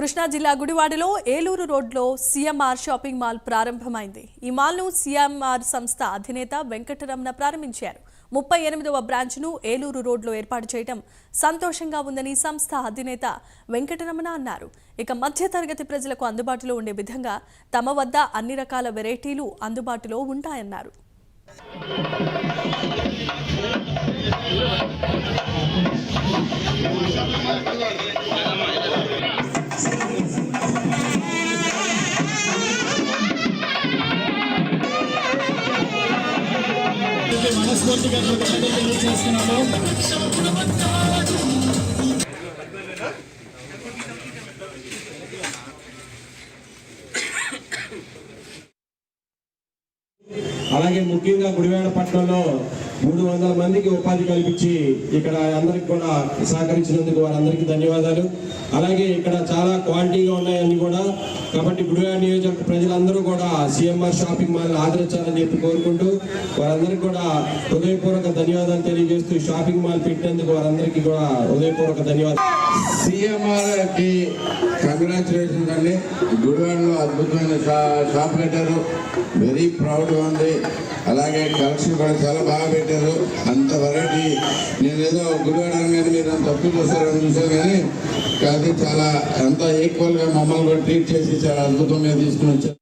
కృష్ణా జిల్లా గుడివాడలో ఏలూరు రోడ్లో సీఎంఆర్ షాపింగ్ మాల్ ప్రారంభమైంది. ఈ మాల్ను సీఎంఆర్ సంస్థ అధినేత వెంకటరమణ ప్రారంభించారు. ముప్పై ఎనిమిదవ బ్రాంచ్ను ఏలూరు రోడ్లో ఏర్పాటు చేయడం సంతోషంగా ఉందని సంస్థ అధినేత వెంకటరమణ అన్నారు. ఇక మధ్యతరగతి ప్రజలకు అందుబాటులో ఉండే విధంగా తమ వద్ద అన్ని రకాల వెరైటీలు అందుబాటులో ఉంటాయన్నారు. మనస్ఫూర్తిగా తెలియజేస్తున్నాము అలాగే ముఖ్యంగా గుడివాడ పట్టణంలో మూడు వందల మందికి ఉపాధి కల్పించి ఇక్కడ అందరికి కూడా సహకరించినందుకు వారందరికీ ధన్యవాదాలు. అలాగే ఇక్కడ చాలా క్వాలిటీగా ఉన్నాయని కూడా కాబట్టి గుడివాడ నియోజక ప్రజలందరూ కూడా సిఎంఆర్ షాపింగ్ మాల్ ఆదరించాలని చెప్పి కోరుకుంటూ వారందరికీ కూడా హృదయపూర్వక ధన్యవాదాలు తెలియజేస్తూ షాపింగ్ మాల్ పెట్టినందుకు వారందరికీ కూడా హృదయపూర్వక ధన్యవాదాలు. సిఎంఆర్కి కంగ్రాచులేషన్స్ అండి. గుడివాడలో అద్భుతమైన షాప్ పెట్టారు వెరీ ప్రౌడ్గా ఉంది. అలాగే కలెక్షన్ కూడా చాలా బాగా పెట్టారు. అంత వెరైటీ నేను ఏదో గుడివాడ కానీ మీరు అంత చూస్తారని చూసాను కానీ అది చాలా అంతా ఈక్వల్గా మమ్మల్ని కూడా ట్రీట్ చేసి చాలా అద్భుతంగా తీసుకుని వచ్చారు.